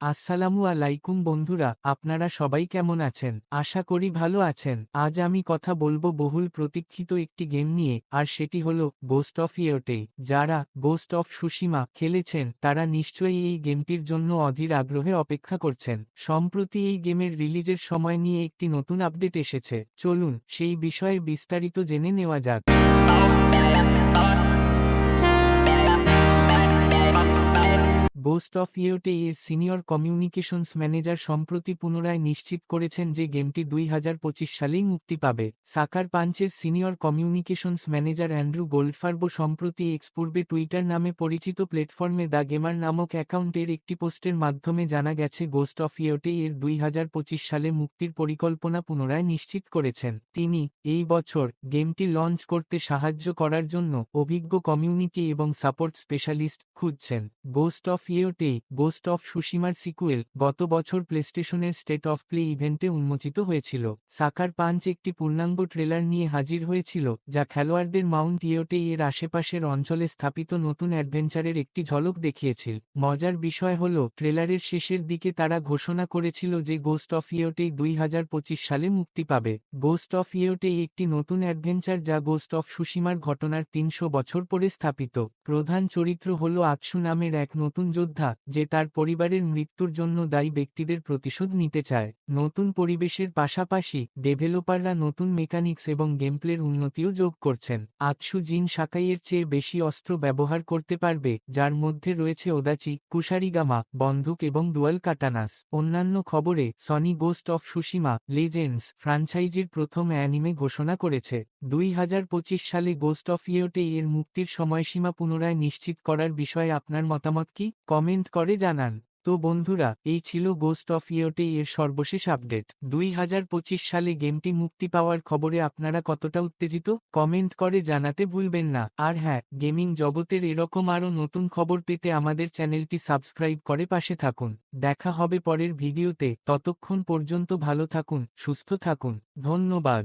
আসসালামু আলাইকুম বন্ধুরা, আপনারা সবাই কেমন আছেন? আশা করি ভালো আছেন। আজ আমি কথা বলব বহুল প্রতীক্ষিত একটি গেম নিয়ে, আর সেটি হল গোস্ট অফ ইয়োটে যারা গোস্ট অফ সুশিমা খেলেছেন, তারা নিশ্চয়ই এই গেমটির জন্য অধীর আগ্রহে অপেক্ষা করছেন। সম্প্রতি এই গেমের রিলিজের সময় নিয়ে একটি নতুন আপডেট এসেছে। চলুন, সেই বিষয়ে বিস্তারিত জেনে নেওয়া যাক। গোস্ট অফ ইয়োটে এর সিনিয়র কমিউনিকেশনস ম্যানেজার সম্প্রতি পুনরায় নিশ্চিত করেছেন যে গেমটি দুই হাজার পঁচিশ সালেই মুক্তি পাবে। সাকার পাঞ্চের সিনিয়র কমিউনিকেশনস ম্যানেজার অ্যান্ড্রু গোল্ডফার্বো সম্প্রতি এক্স পূর্বে টুইটার নামে পরিচিত প্ল্যাটফর্মে দ্য গেমার নামক অ্যাকাউন্টের একটি পোস্টের মাধ্যমে জানা গেছে গোস্ট অফ ইয়োটে এর দুই হাজার পঁচিশ সালে মুক্তির পরিকল্পনা পুনরায় নিশ্চিত করেছেন। তিনি, এই বছর, গেমটি লঞ্চ করতে সাহায্য করার জন্য অভিজ্ঞ কমিউনিটি এবং সাপোর্ট স্পেশালিস্ট খুঁজছেন। Ghost of Yotei Ghost of সুশিমার sequel গত বছর প্লেস্টেশনের স্টেট অফ প্লে ইভেন্টে উন্মোচিত হয়েছিল। সাকার পাঞ্চ একটি পূর্ণাঙ্গ ট্রেলার নিয়ে হাজির হয়েছিল, যা খেলোয়াড়দের মাউন্ট ইয়োটে এর আশেপাশের অঞ্চলে স্থাপিত নতুন অ্যাডভেঞ্চারের একটি ঝলক দেখিয়েছিল। মজার বিষয় হল ট্রেলারের শেষের দিকে তারা ঘোষণা করেছিল যে গোস্ট অফ ইয়োটেই দুই সালে মুক্তি পাবে। গোস্ট অফ ইয়োটেই একটি নতুন অ্যাডভেঞ্চার যা গোস্ট অফ সুশিমার ঘটনার তিনশো বছর পরে স্থাপিত। প্রধান চরিত্র হল আতসু নামের এক নতুন যোদ্ধা যে তার পরিবারের মৃত্যুর জন্য দায়ী ব্যক্তিদের প্রতিশোধ নিতে চায়। নতুন পরিবেশের পাশাপাশি, ডেভেলপাররা নতুন মেকানিক্স এবং গেমপ্লের উন্নতিও যোগ করছেন। আতসু জিন সাকাইয়ের চেয়ে বেশি অস্ত্র ব্যবহার করতে পারবে, যার মধ্যে রয়েছে ওদাচি, কুশারিগামা, বন্দুক এবং ডুয়াল কাটানাস। অন্যান্য খবরে, Sony Ghost of Tsushima, Legends ফ্রাঞ্চাইজির প্রথম অ্যানিমে ঘোষণা করেছে। দুই হাজার পঁচিশ সালে গোস্ট অফ ইয়োটে এর মুক্তির সময়সীমা পুনরায় নিশ্চিত করার বিষয়ে আপনার মতামত কি? কমেন্ট করে জানান। তো বন্ধুরা, এই ছিল গোস্ট অফ ইয়োটে এর সর্বশেষ আপডেট। দুই হাজার পঁচিশ সালে গেমটি মুক্তি পাওয়ার খবরে আপনারা কতটা উত্তেজিত? কমেন্ট করে জানাতে ভুলবেন না। আর হ্যাঁ গেমিং জগতের এরকম আরও নতুন খবর পেতে আমাদের চ্যানেলটি সাবস্ক্রাইব করে পাশে থাকুন। দেখা হবে পরের ভিডিওতে। ততক্ষণ পর্যন্ত ভালো থাকুন, সুস্থ থাকুন। ধন্যবাদ।